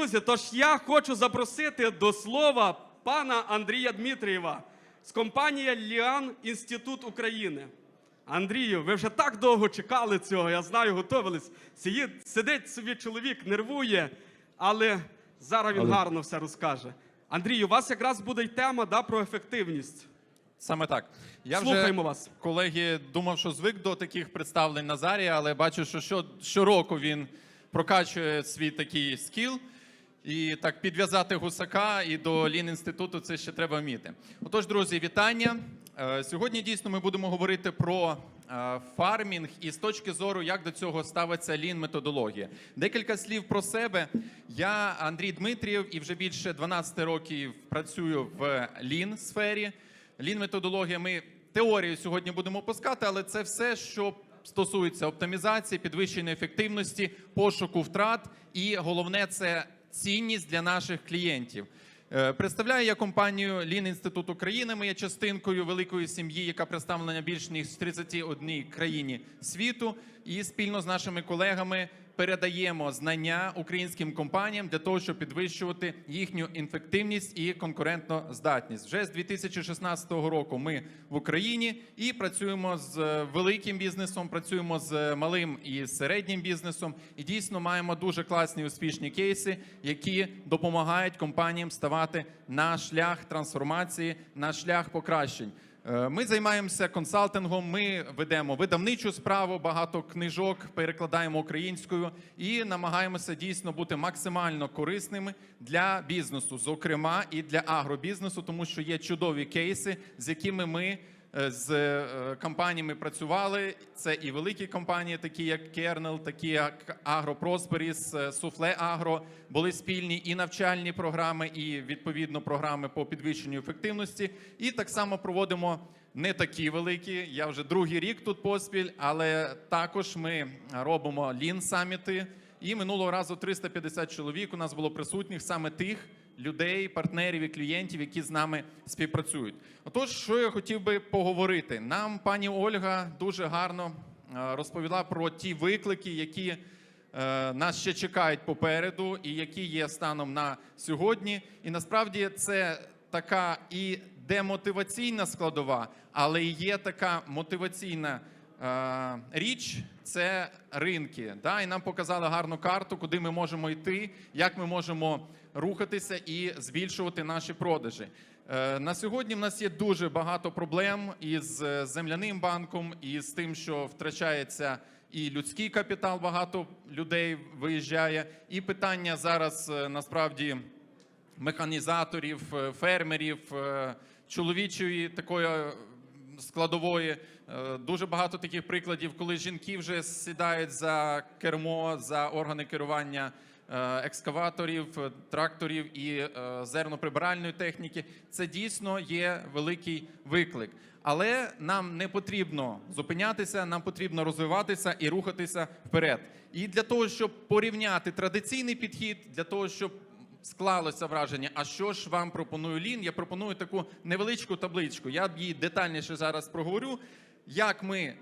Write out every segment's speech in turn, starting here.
Друзі, тож я хочу запросити до слова пана Андрія Дмитрієва з компанії Ліан Інститут України. Андрію, ви вже так довго чекали цього, я знаю, готовились. Сидить, собі чоловік, нервує, але зараз він Але- гарно все розкаже. Андрію, у вас якраз буде й тема да, про ефективність. Саме так. Я Слухаємо вже, вас. колеги, думав, що звик до таких представлень Назарія, але бачу, що- щороку він прокачує свій такий скіл. І так підв'язати гусака і до Лін інституту це ще треба вміти. Отож, друзі, вітання. Е, Сьогодні дійсно ми будемо говорити про е, фармінг і з точки зору, як до цього ставиться лін методологія. Декілька слів про себе. Я Андрій Дмитрієв і вже більше 12 років працюю в лін сфері. Лін методологія. Ми теорію сьогодні будемо пускати, але це все, що стосується оптимізації, підвищення ефективності, пошуку втрат, і головне це цінність для наших клієнтів. Е, Представляю я компанію Лін Інститут України. Ми є частинкою великої сім'ї, яка представлена більш ніж в 31 країні світу. І спільно з нашими колегами передаємо знання українським компаніям для того, щоб підвищувати їхню ефективність і конкурентноздатність. Вже з 2016 року ми в Україні і працюємо з е, великим бізнесом, працюємо з малим і середнім бізнесом. І дійсно маємо дуже класні успішні кейси, які допомагають компаніям ставати на шлях трансформації, на шлях покращень. Е, Ми займаємося консалтингом. Ми ведемо видавничу справу, багато книжок перекладаємо українською і намагаємося дійсно бути максимально корисними для бізнесу, зокрема і для агробізнесу, тому що є чудові кейси, з якими ми. Е, З е, компаніями працювали. Це і великі компанії, такі як Kernel, такі як Агропросперіс, Суфле Агро. Були спільні і навчальні програми, і відповідно програми по підвищенню ефективності. І так само проводимо не такі великі. Я вже другий рік тут поспіль, але також ми робимо лін саміти. І минулого разу 350 чоловік у нас було присутніх саме тих людей, партнерів і клієнтів, які з нами співпрацюють. Отож, що я хотів би поговорити, нам пані Ольга дуже гарно е, розповіла про ті виклики, які е, нас ще чекають попереду, і які є станом на сьогодні. І насправді це така і демотиваційна складова, але і є така мотиваційна. Е, Річ це ринки. Да? І нам показали гарну карту, куди ми можемо йти, як ми можемо рухатися і збільшувати наші продажі. Е, На сьогодні в нас є дуже багато проблем із е, земляним банком, і з тим, що втрачається і людський капітал, багато людей виїжджає. І питання зараз е, насправді механізаторів, фермерів, чоловічої такої складової. Дуже багато таких прикладів, коли жінки вже сідають за кермо, за органи керування екскаваторів, е, тракторів і е, зерноприбиральної техніки. Це дійсно є великий виклик. Але нам не потрібно зупинятися, нам потрібно розвиватися і рухатися вперед. І для того, щоб порівняти традиційний підхід, для того, щоб склалося враження, а що ж вам пропонує Лін? Я пропоную таку невеличку табличку. Я її детальніше зараз проговорю, як ми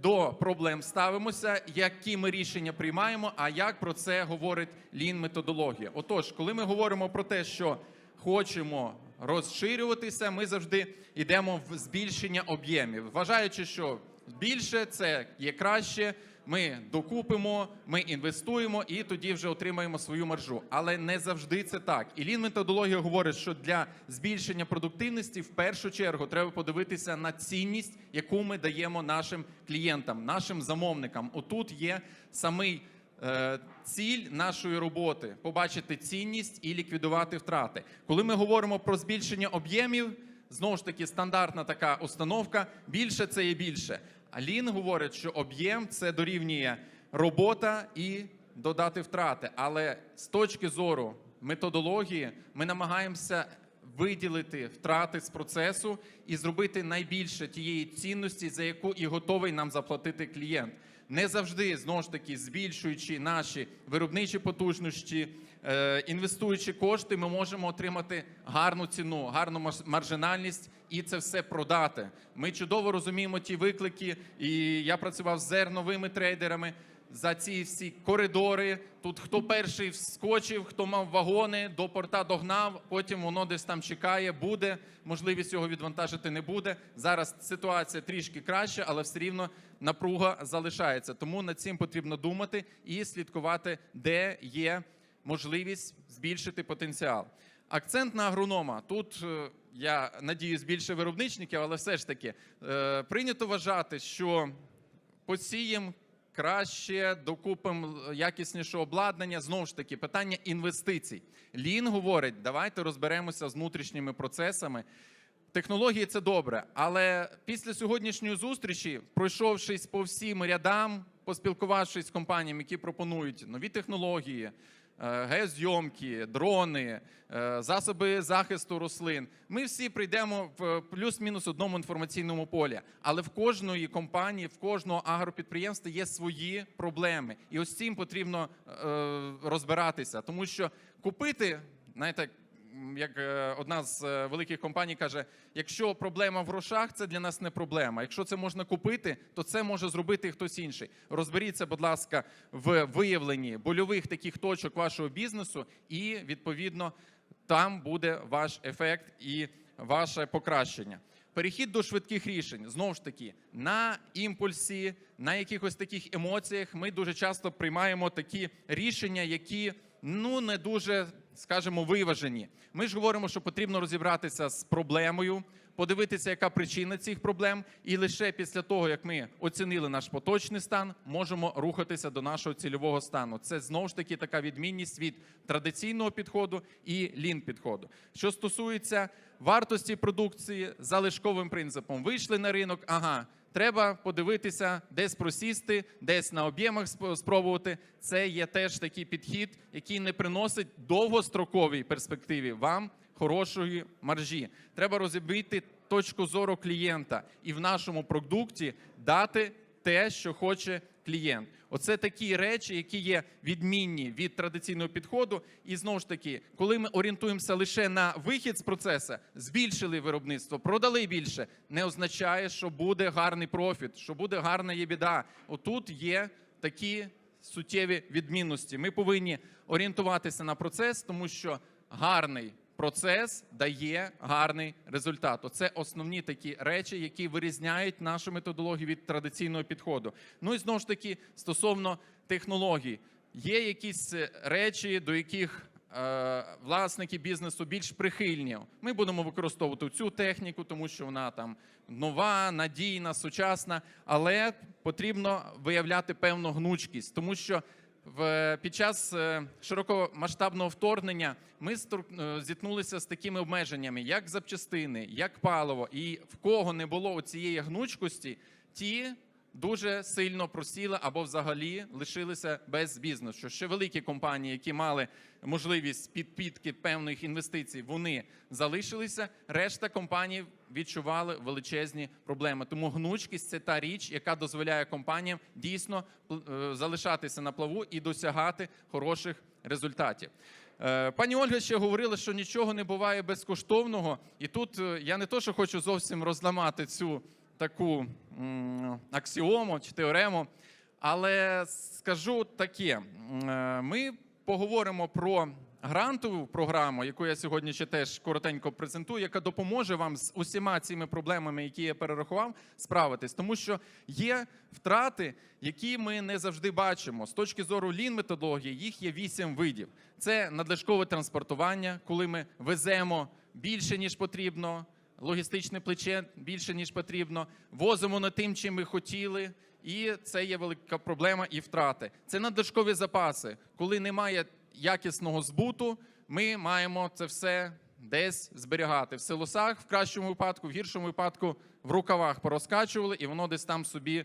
до проблем ставимося, які ми рішення приймаємо, а як про це говорить Лін методологія. Отож, коли ми говоримо про те, що хочемо розширюватися, ми завжди йдемо в збільшення об'ємів, вважаючи, що більше це є краще. Ми докупимо, ми інвестуємо і тоді вже отримаємо свою маржу. Але не завжди це так. І лін методологія говорить, що для збільшення продуктивності в першу чергу треба подивитися на цінність, яку ми даємо нашим клієнтам, нашим замовникам. Отут є самий е, ціль нашої роботи побачити цінність і ліквідувати втрати. Коли ми говоримо про збільшення об'ємів, знову ж таки стандартна така установка: більше це є більше. А Лін говорить, що об'єм це дорівнює робота і додати втрати. Але з точки зору методології ми намагаємося виділити втрати з процесу і зробити найбільше тієї цінності, за яку і готовий нам заплатити клієнт. Не завжди знову ж таки збільшуючи наші виробничі потужності, е, інвестуючи кошти, ми можемо отримати гарну ціну, гарну маржинальність і це все продати. Ми чудово розуміємо ті виклики, і я працював з зерновими трейдерами. За ці всі коридори. Тут хто перший вскочив, хто мав вагони, до порта догнав, потім воно десь там чекає, буде. Можливість його відвантажити не буде. Зараз ситуація трішки краща, але все рівно напруга залишається. Тому над цим потрібно думати і слідкувати, де є можливість збільшити потенціал. Акцент на агронома. Тут е, я надіюсь більше виробничників, але все ж таки е, прийнято вважати, що посієм краще, докупимо якісніше обладнання. Знову ж таки, питання інвестицій. Лін говорить, давайте розберемося з внутрішніми процесами. Технології це добре, але після сьогоднішньої зустрічі, пройшовшись по всім рядам, поспілкувавшись з компаніями, які пропонують нові технології, е, геозйомки, дрони, е, засоби захисту рослин, ми всі прийдемо в плюс-мінус одному інформаційному полі. Але в кожної компанії, в кожного агропідприємства є свої проблеми, і ось цим потрібно е, розбиратися, тому що купити, знаєте, як е, одна з е, великих компаній каже: якщо проблема в грошах, це для нас не проблема. Якщо це можна купити, то це може зробити хтось інший. Розберіться, будь ласка, в виявленні больових таких точок вашого бізнесу, і відповідно там буде ваш ефект і ваше покращення. Перехід до швидких рішень знову ж таки на імпульсі, на якихось таких емоціях. Ми дуже часто приймаємо такі рішення, які ну не дуже, скажімо, виважені. Ми ж говоримо, що потрібно розібратися з проблемою, подивитися, яка причина цих проблем, і лише після того, як ми оцінили наш поточний стан, можемо рухатися до нашого цільового стану. Це знову ж таки така відмінність від традиційного підходу і лін підходу. Що стосується вартості продукції залишковим принципом, вийшли на ринок. Ага, треба подивитися, десь просісти, десь на об'ємах сп- спробувати. Це є теж такий підхід, який не приносить довгостроковій перспективі вам хорошої маржі. Треба розібрати точку зору клієнта і в нашому продукті дати те, що хоче клієнт. Оце такі речі, які є відмінні від традиційного підходу. І знову ж таки, коли ми орієнтуємося лише на вихід з процесу, збільшили виробництво, продали більше, не означає, що буде гарний профіт, що буде гарна єбіда. Отут є такі суттєві відмінності. Ми повинні орієнтуватися на процес, тому що гарний процес дає гарний результат. Оце основні такі речі, які вирізняють нашу методологію від традиційного підходу. Ну і знову ж таки, стосовно технологій, є якісь е, речі, до яких е, власники бізнесу більш прихильні. Ми будемо використовувати цю техніку, тому що вона там нова, надійна, сучасна, але потрібно виявляти певну гнучкість, тому що під час е, широкомасштабного вторгнення ми е, зіткнулися з такими обмеженнями, як запчастини, як паливо, і в кого не було цієї гнучкості, ті дуже сильно просіли або взагалі лишилися без бізнесу. Що ще великі компанії, які мали можливість підпітки певних інвестицій, вони залишилися. Решта компаній відчували величезні проблеми. Тому гнучкість це та річ, яка дозволяє компаніям дійсно е, залишатися на плаву і досягати хороших результатів. Е, Пані Ольга ще говорила, що нічого не буває безкоштовного, і тут е, я не то, що хочу зовсім розламати цю таку аксіому чи теорему, але скажу таке: е, ми поговоримо про грантову програму, яку я сьогодні ще теж коротенько презентую, яка допоможе вам з усіма цими проблемами, які я перерахував, справитись, тому що є втрати, які ми не завжди бачимо. З точки зору лін методології, їх є вісім видів. Це надлишкове транспортування, коли ми веземо більше ніж потрібно. Логістичне плече більше ніж потрібно, возимо не тим, чим ми хотіли, і це є велика проблема і втрати. Це надлишкові запаси. Коли немає якісного збуту, ми маємо це все десь зберігати в силосах, в кращому випадку, в гіршому випадку в рукавах порозкачували, і воно десь там собі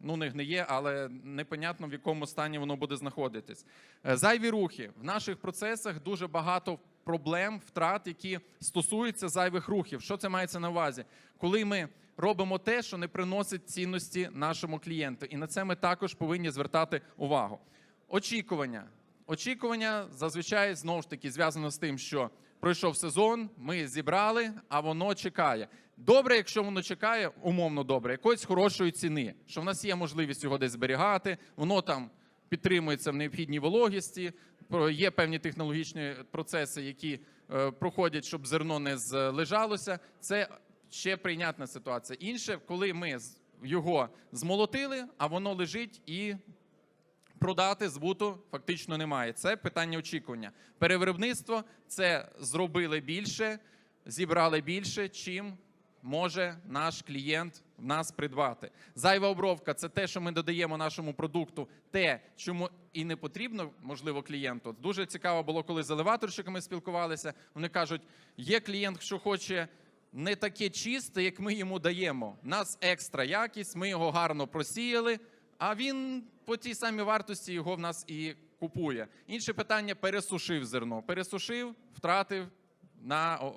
ну не гниє, але непонятно в якому стані воно буде знаходитись. Е, Зайві рухи в наших процесах дуже багато проблем, втрат, які стосуються зайвих рухів. Що це мається на увазі? Коли ми робимо те, що не приносить цінності нашому клієнту, і на це ми також повинні звертати увагу. Очікування. Очікування зазвичай знову ж таки зв'язано з тим, що пройшов сезон, ми зібрали, а воно чекає. Добре, якщо воно чекає, умовно добре, якоїсь хорошої ціни, що в нас є можливість його десь зберігати, воно там підтримується в необхідній вологісті, є певні технологічні процеси, які е, проходять, щоб зерно не злежалося. Це ще прийнятна ситуація. Інше, коли ми його змолотили, а воно лежить і продати збуту фактично немає. Це питання очікування. Перевиробництво це зробили більше, зібрали більше, чим може наш клієнт в нас придбати. Зайва обробка це те, що ми додаємо нашому продукту, те, чому і не потрібно, можливо, клієнту. Дуже цікаво було, коли з елеваторщиками спілкувалися. Вони кажуть, є клієнт, що хоче. Не таке чисте, як ми йому даємо. У нас екстра якість, ми його гарно просіяли, а він по тій самій вартості його в нас і купує. Інше питання пересушив зерно. Пересушив, втратив на,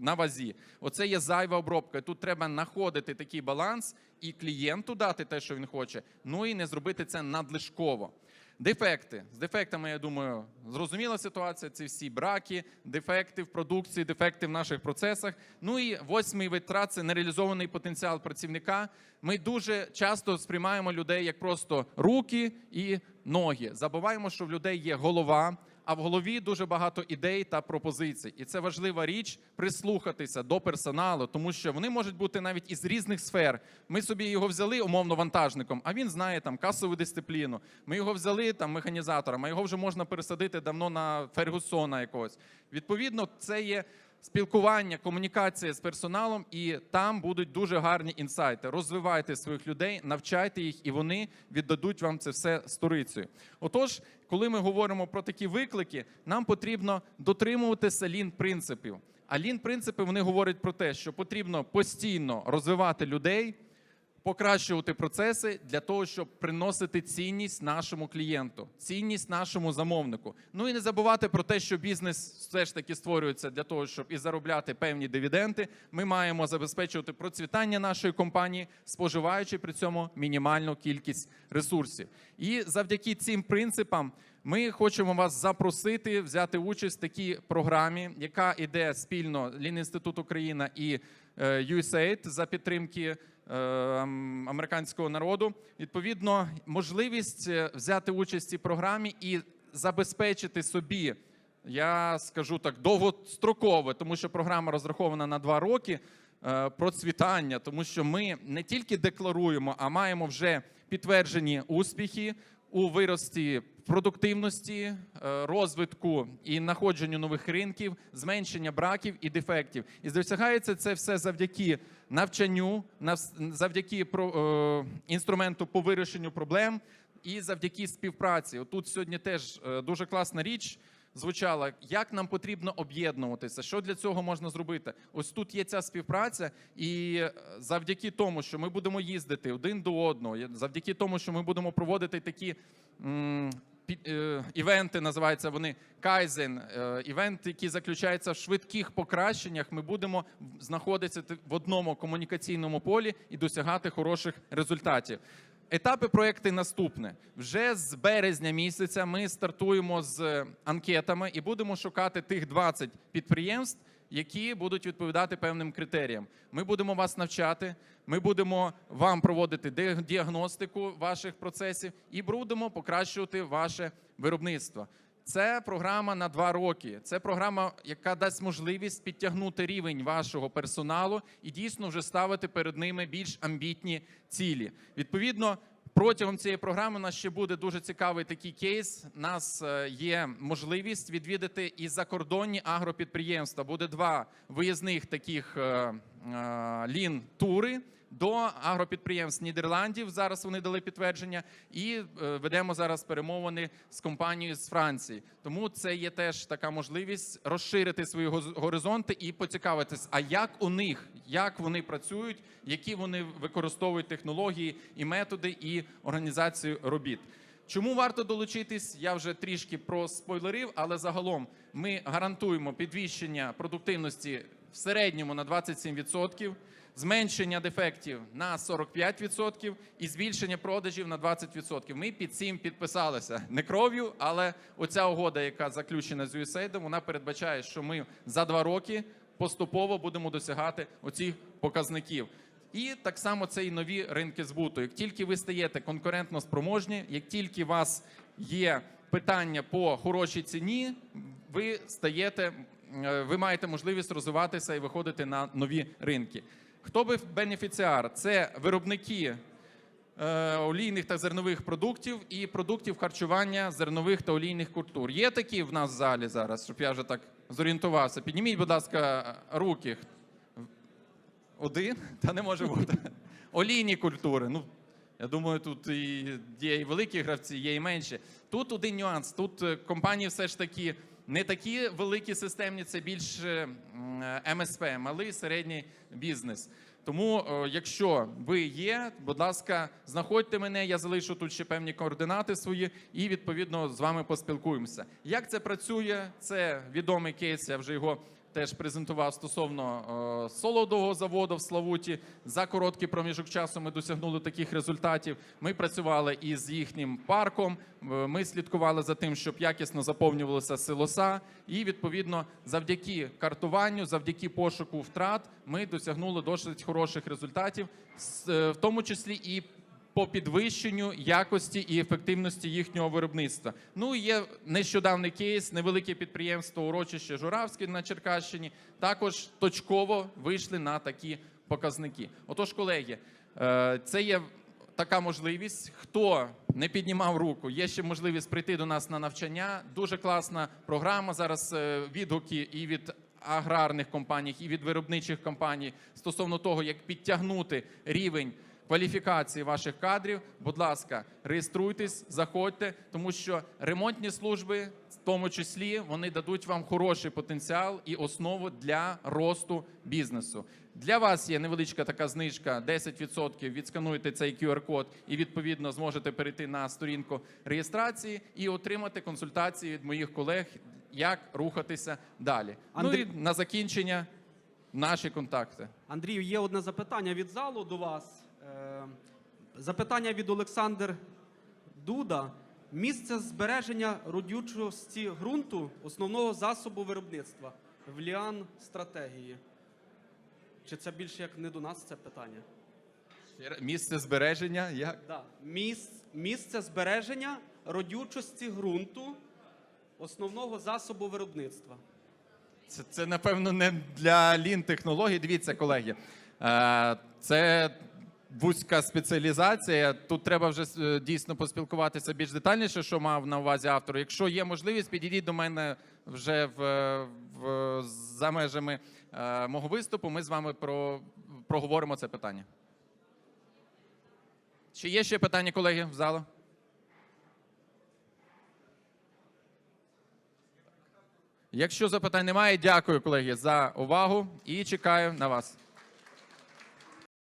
на вазі. Оце є зайва обробка. Тут треба знаходити такий баланс і клієнту дати те, що він хоче, ну і не зробити це надлишково. Дефекти. З дефектами, я думаю, зрозуміла ситуація. Це всі браки, дефекти в продукції, дефекти в наших процесах. Ну і восьмий витрат це нереалізований потенціал працівника. Ми дуже часто сприймаємо людей як просто руки і ноги. Забуваємо, що в людей є голова. А в голові дуже багато ідей та пропозицій, і це важлива річ прислухатися до персоналу, тому що вони можуть бути навіть із різних сфер. Ми собі його взяли умовно вантажником, а він знає там касову дисципліну. Ми його взяли там механізатором, а його вже можна пересадити давно на Фергусона якогось. Відповідно, це є спілкування, комунікація з персоналом, і там будуть дуже гарні інсайти. Розвивайте своїх людей, навчайте їх, і вони віддадуть вам це все сторицею. Отож, коли ми говоримо про такі виклики, нам потрібно дотримуватися лін принципів. А лін принципи вони говорять про те, що потрібно постійно розвивати людей, покращувати процеси для того, щоб приносити цінність нашому клієнту, цінність нашому замовнику. Ну і не забувати про те, що бізнес все ж таки створюється для того, щоб і заробляти певні дивіденди. Ми маємо забезпечувати процвітання нашої компанії, споживаючи при цьому мінімальну кількість ресурсів. І завдяки цим принципам. Ми хочемо вас запросити взяти участь в такій програмі, яка іде спільно Лін Інститут Україна і е, USAID за підтримки американського народу. Відповідно, можливість е, взяти участь в програмі і забезпечити собі. Я скажу так довгострокове, тому що програма розрахована на два роки. е, Процвітання, тому що ми не тільки декларуємо, а маємо вже підтверджені успіхи у вирості продуктивності, е, розвитку і находженню нових ринків, зменшення браків і дефектів. І досягається це все завдяки навчанню, завдяки е, інструменту по вирішенню проблем і завдяки співпраці. Отут сьогодні теж е, дуже класна річ. Звучала, як нам потрібно об'єднуватися, що для цього можна зробити? Ось тут є ця співпраця, і е, завдяки тому, що ми будемо їздити один до одного, завдяки тому, що ми будемо проводити такі івенти, називаються вони кайзен, е, івенти, які заключаються в швидких покращеннях. Ми будемо знаходитися в одному комунікаційному полі і досягати хороших результатів. Етапи проекти наступне. Вже з березня місяця ми стартуємо з е, анкетами і будемо шукати тих 20 підприємств, які будуть відповідати певним критеріям. Ми будемо вас навчати, ми будемо вам проводити ди- діагностику ваших процесів і будемо покращувати ваше виробництво. Це програма на два роки. Це програма, яка дасть можливість підтягнути рівень вашого персоналу і дійсно вже ставити перед ними більш амбітні цілі. Відповідно, протягом цієї програми у нас ще буде дуже цікавий такий кейс. У нас е, є можливість відвідати і закордонні агропідприємства. Буде два виїзних таких е, е, лін-тури до агропідприємств Нідерландів. Зараз вони дали підтвердження, і е, ведемо зараз перемовини з компанією з Франції. Тому це є теж така можливість розширити свої горизонти і поцікавитись, а як у них, як вони працюють, які вони використовують технології і методи, і організацію робіт. Чому варто долучитись? Я вже трішки проспойлерив, але загалом ми гарантуємо підвищення продуктивності в середньому на 27%. Зменшення дефектів на 45% і збільшення продажів на 20%. Ми під цим підписалися не кров'ю, але оця угода, яка заключена з USAID, вона передбачає, що ми за два роки поступово будемо досягати оцих показників. І так само це і нові ринки збуту. Як тільки ви стаєте конкурентно спроможні, як тільки у вас є питання по хорошій ціні, ви стаєте, е, ви маєте можливість розвиватися і виходити на нові ринки. Хто би бенефіціар? Це виробники е, олійних та зернових продуктів і продуктів харчування зернових та олійних культур. Є такі в нас в залі зараз, щоб я вже так зорієнтувався. Підніміть, будь ласка, руки. Один? Та не може бути. Олійні культури. Ну, я думаю, тут і є і великі гравці, є і менші. Тут один нюанс. Тут е, компанії все ж таки не такі великі системні, це більше МСП, малий середній бізнес. Тому, е, якщо ви є, будь ласка, знаходьте мене, я залишу тут ще певні координати свої, і відповідно з вами поспілкуємося. Як це працює? Це відомий кейс, я вже його теж презентував стосовно е, солодового заводу в Славуті. За короткий проміжок часу ми досягнули таких результатів. Ми працювали із їхнім парком. е, Ми слідкували за тим, щоб якісно заповнювалися силоса. І відповідно, завдяки картуванню, завдяки пошуку втрат, ми досягнули досить хороших результатів, е, в тому числі і по підвищенню якості і ефективності їхнього виробництва. Ну є нещодавний кейс, невелике підприємство урочище Журавське на Черкащині. Також точково вийшли на такі показники. Отож, колеги, е, це є така можливість. Хто не піднімав руку, є ще можливість прийти до нас на навчання. Дуже класна програма. Зараз е, відгуки і від аграрних компаній, і від виробничих компаній стосовно того, як підтягнути рівень кваліфікації ваших кадрів. Будь ласка, реєструйтесь, заходьте, тому що ремонтні служби, в тому числі, вони дадуть вам хороший потенціал і основу для росту бізнесу. Для вас є невеличка така знижка 10%. Відскануйте цей QR-код і відповідно зможете перейти на сторінку реєстрації і отримати консультації від моїх колег, як рухатися далі. Андрій- Ну і на закінчення наші контакти. Андрію, є одне запитання від залу до вас. Е, Запитання від Олександр Дуда. Місце збереження родючості ґрунту основного засобу виробництва в ліан стратегії. Чи це більше як не до нас це питання? Місце збереження як Да. Міс, місце збереження родючості ґрунту основного засобу виробництва. Це, це напевно, не для лін технологій. Дивіться, колеги. Е, це вузька спеціалізація. Тут треба вже е, дійсно поспілкуватися більш детальніше, що мав на увазі автор. Якщо є можливість, підійдіть до мене вже в, в, за межами е, мого виступу. Ми з вами про, проговоримо це питання. Чи є ще питання, колеги, в залу? Якщо запитань немає, дякую, колеги, за увагу і чекаю на вас.